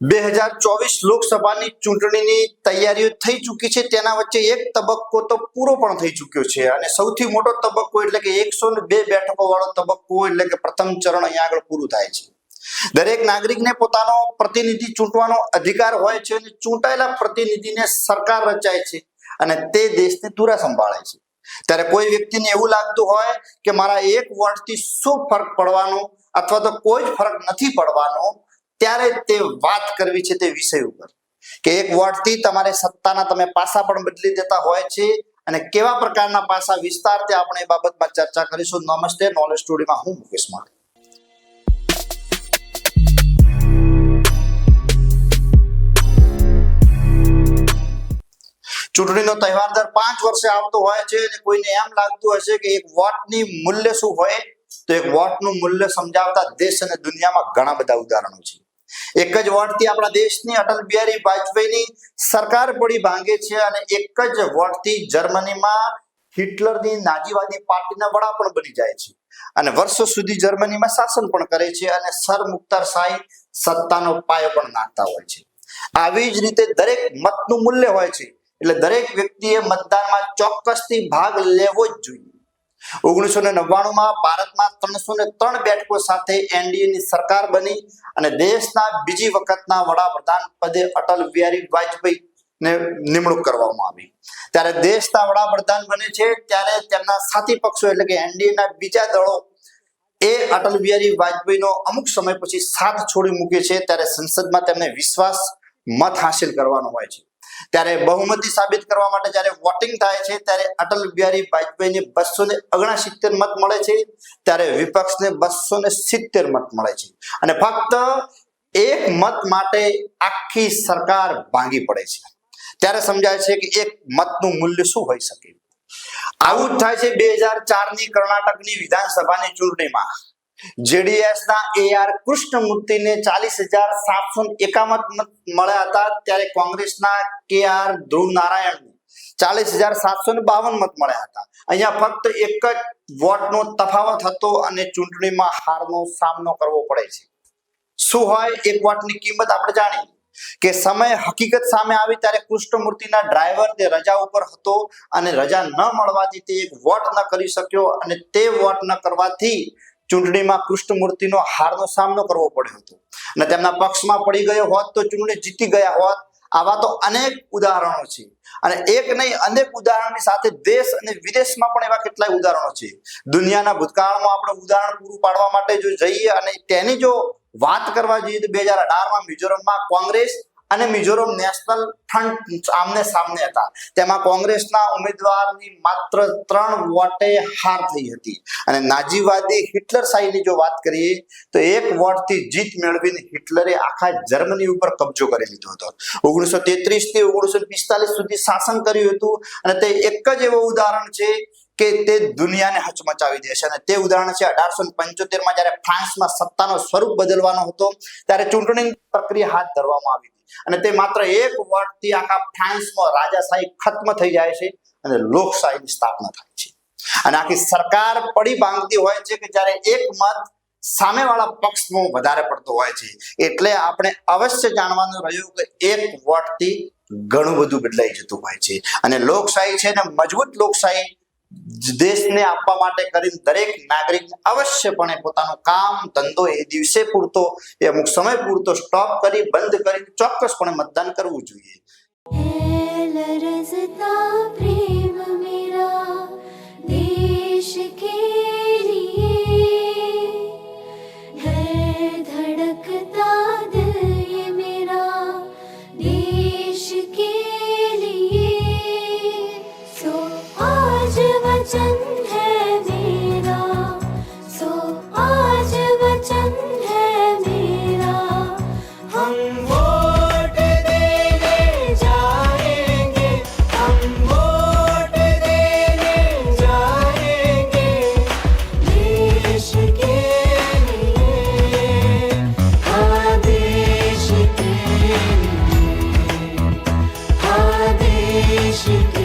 બે હજાર ચોવીસ લોકસભાની ચૂંટણીની તૈયારીઓ થઈ ચૂકી છે. તેના વચ્ચે એક તબક્કો તો પૂરો પણ થઈ ચૂક્યો છે. અને સૌથી મોટો તબક્કો એટલે કે એકસો બે બેઠકો વાળો તબક્કો એટલે કે પ્રથમ ચરણ અહીંયા આગળ પૂરું થાય છે. દરેક નાગરિકને પોતાનો પ્રતિનિધિ ચૂંટવાનો અધિકાર હોય છે અને ચૂંટાયેલા પ્રતિનિધિને સરકાર રચાય છે અને તે દેશને ધુરા સંભાળે છે. ત્યારે કોઈ વ્યક્તિને એવું લાગતું હોય કે મારા એક વોટથી શું ફરક પડવાનો અથવા તો કોઈ જ ફરક નથી પડવાનો ત્યારે તે વાત કરવી છે તે વિષય ઉપર. કે એક વોટથી તમારે સત્તાના તમે પાસા પણ બદલી દેતા હોય છે અને કેવા પ્રકારના પાસા વિસ્તારથી આપણે એ બાબતમાં ચર્ચા કરીશું. નમસ્તે નોલેજ સ્ટુડિયોમાં હું મુકેશ માળી. ચૂંટણીનો તહેવાર દર પાંચ વર્ષે આવતો હોય છે અને કોઈને એમ લાગતું હશે કે એક વોટની મૂલ્ય શું હોય? તો એક વોટનું મૂલ્ય સમજાવતા દેશ અને દુનિયામાં ઘણા બધા ઉદાહરણો છે. એક જ વોટથી આપણા દેશની અટલ બિહારી વાજપેયીની સરકાર પડી ભાંગે છે અને એક જ વોટથી જર્મનીમાં હિટલરની નાજીવાદી પાર્ટીના વડા પણ બની જાય છે. અને વર્ષો સુધી જર્મનીમાં શાસન પણ કરે છે અને સર મુખ્તાર શાહી સત્તાનો પાયો પણ નાખતા હોય છે. આવી જ રીતે દરેક મતનું મૂલ્ય હોય છે. એટલે દરેક વ્યક્તિએ મતદાનમાં ચોક્કસથી ભાગ લેવો જ જોઈએ. ઓગણીસો ને નવ્વાણુંમાં ભારતમાં ત્રણસો ને ત્રણ બેઠકો સાથે એનડીએ ની સરકાર બની અને દેશના બીજી વખતના વડાપ્રધાન પદે અટલ બિહારી વાજપેયી ને નિમણૂક કરવામાં આવી. ત્યારે દેશના વડાપ્રધાન બને છે ત્યારે તેમના સાથી પક્ષો એટલે કે એનડીએ ના બીજા દળો એ અટલ બિહારી વાજપેયીનો અમુક સમય પછી સાથ છોડી મૂકે છે ત્યારે સંસદમાં તેમને વિશ્વાસ મત હાંસિલ કરવાનો હોય છે. ત્યારે બહુમતી સાબિત કરવા માટે જ્યારે વોટિંગ થાય છે, ત્યારે અટલ બિહારી વાજપેયીને બસો ને ઓગણસિત્તેર મત મળે છે, ત્યારે વિપક્ષને બસો ને સિત્તેર મત મળે છે. અને ફક્ત એક મત માટે આખી સરકાર ભાંગી પડે છે. ત્યારે સમજાય છે કે એક મતનું મૂલ્ય શું હોઈ શકે? આવું જ થાય છે બે હજાર ચારની કર્ણાટકની વિધાનસભાની ચૂંટણીમાં. જેડીએસ ના એ આર કૃષ્ણમૂર્તિને ચાલીસ હજાર સાતસો એકાવન મત મળ્યા હતા ત્યારે કોંગ્રેસના કે આર ધ્રુવ નારાયણ ચાલીસ હજાર સાતસો ને બાવન મત મળ્યા હતા. અહીંયા ફક્ત એક જ વોટનો તફાવત હતો અને ચૂંટણીમાં હારનો સામનો કરવો પડે છે. શું હોય એક વોટની કિંમત આપણે જાણીએ કે સમય હકીકત સામે આવી ત્યારે કૃષ્ણમૂર્તિના ડ્રાઈવર તે રજા ઉપર હતો અને રજા ન મળવાથી તે એક વોટ ન કરી શક્યો અને તે વોટ ન કરવાથી ચૂંટણીમાં કૃષ્ણમૂર્તિનો હારનો સામનો કરવો પડ્યો હતો. અને તેમના પક્ષમાં પડી ગયો હોત તો ચૂંટણી જીતી ગયા હોત. આવા તો અનેક ઉદાહરણો છે. અને એક નહીં, અનેક ઉદાહરણની સાથે દેશ અને વિદેશમાં પણ એવા કેટલાય ઉદાહરણો છે. દુનિયાના ભૂતકાળમાં આપણે ઉદાહરણ પૂરું પાડવા માટે જો જઈએ અને તેની જો વાત કરવા જઈએ તો બે હજાર અઢારમાં મિઝોરમમાં કોંગ્રેસ અને મિઝોરમ નેશનલ ફ્રન્ટ આમને સામને હતા. તેમાં કોંગ્રેસના ઉમેદવારની માત્ર ત્રણ વોટે હાર થઈ હતી. અને નાજીવાદી હિટલર શાહીની જો વાત કરીએ, તો એક વોટથી જીત મેળવીને હિટલરે આખા જર્મની ઉપર કબજો કરી લીધો હતો. ઓગણીસો તેત્રીસથી ઓગણીસો પિસ્તાલીસ સુધી શાસન કર્યું હતું અને તે એક જ એવું ઉદાહરણ છે કે તે દુનિયાને હચમચાવી દેશે. અને તે ઉદાહરણ છે અઢારસો પંચોતેરમાં જયારે ફ્રાન્સમાં સત્તાનો સ્વરૂપ બદલવાનો હતો, ત્યારે ચૂંટણી પ્રક્રિયા હાથ ધરવામાં આવી હતી. અને તે માત્ર એક વોટથી આખા ફ્રાન્સમાં રાજાશાહી ખત્મ થઈ જાય છે અને લોકશાહીની સ્થાપના થાય છે. અને આખી સરકાર પડી ભાંગતી હોય છે કે જ્યારે એક મત સામેવાળા પક્ષનો વધારે પડતો હોય છે, એટલે આપણે અવશ્ય જાણવાનું રહ્યું કે એક વોટથી ઘણું બધું બદલાઈ જતું હોય છે. અને લોકશાહી છે ને મજબૂત લોકશાહી દેશને આપવા માટે કરીને દરેક નાગરિક અવશ્યપણે પોતાનું કામ, ધંધો એ દિવસે પૂરતો, એ અમુક સમય પૂરતો સ્ટોપ કરી, બંધ કરી ચોક્કસપણે મતદાન કરવું જોઈએ. वचन है मेरा सो आज वचन है मेरा हम वोट देने जाएंगे हम वोट देने जाएंगे देश के लिए हाँ देश के लिए हाँ देश के